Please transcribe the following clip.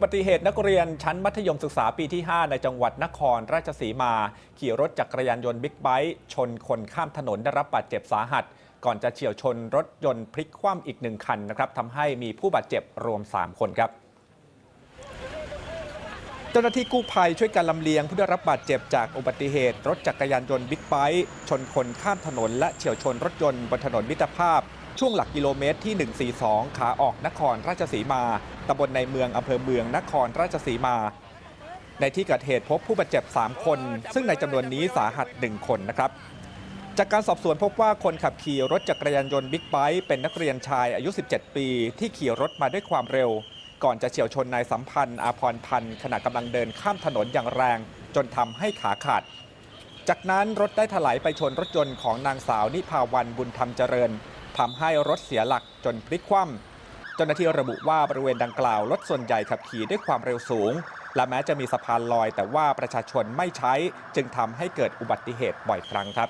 อุบัติเหตุนักเรียนชั้นมัธยมศึกษาปีที่ 5 ในจังหวัดนครราชสีมา ขี่รถจักรยานยนต์บิ๊กไบค์ชนคนข้ามถนนได้รับบาดเจ็บสาหัส ก่อนจะเฉียวชนรถยนต์พลิกคว่ำอีกหนึ่งคันนะครับทำให้มีผู้บาดเจ็บรวม 3 คนครับเจ้าหน้าที่กู้ภัยช่วยกันลำเลียงผู้ได้รับบาดเจ็บจากอุบัติเหตุ รถจักรยานยนต์บิ๊กไบค์ชนคนข้ามถนนและเฉียวชนรถยนต์บนถนนมิตรภาพ ช่วงหลักกิโลเมตรที่ 142 ขาออกนครราชสีมาตำบลในเมืองอำเภอเมืองนครราชสีมา ในที่เกิดเหตุพบผู้บาดเจ็บ 3 คน ซึ่งในจำนวนนี้สาหัส 1 คนนะครับจากการสอบสวนพบว่าคนขับขี่รถจักรยานยนต์บิ๊กไบค์เป็นนักเรียนชายอายุ 17 ปี ที่ขี่รถมาด้วยความเร็ว ก่อนจะเฉียวชนนายสัมพันธ์ อาพรพันธ์ขณะกำลังเดินข้ามถนนอย่างแรง จนทำให้ขาขาด จากนั้นรถได้ถลายไปชนรถยนต์ของนางสาวนิพาวันบุญธรรมเจริญ ทำให้รถเสียหลักจนพลิกคว่ำเจ้าหน้าที่ระบุว่าบริเวณดังกล่าวรถส่วนใหญ่ขับขี่ด้วยความเร็วสูง และแม้จะมีสะพานลอย แต่ว่าประชาชนไม่ใช้ จึงทำให้เกิดอุบัติเหตุบ่อยครั้งครับ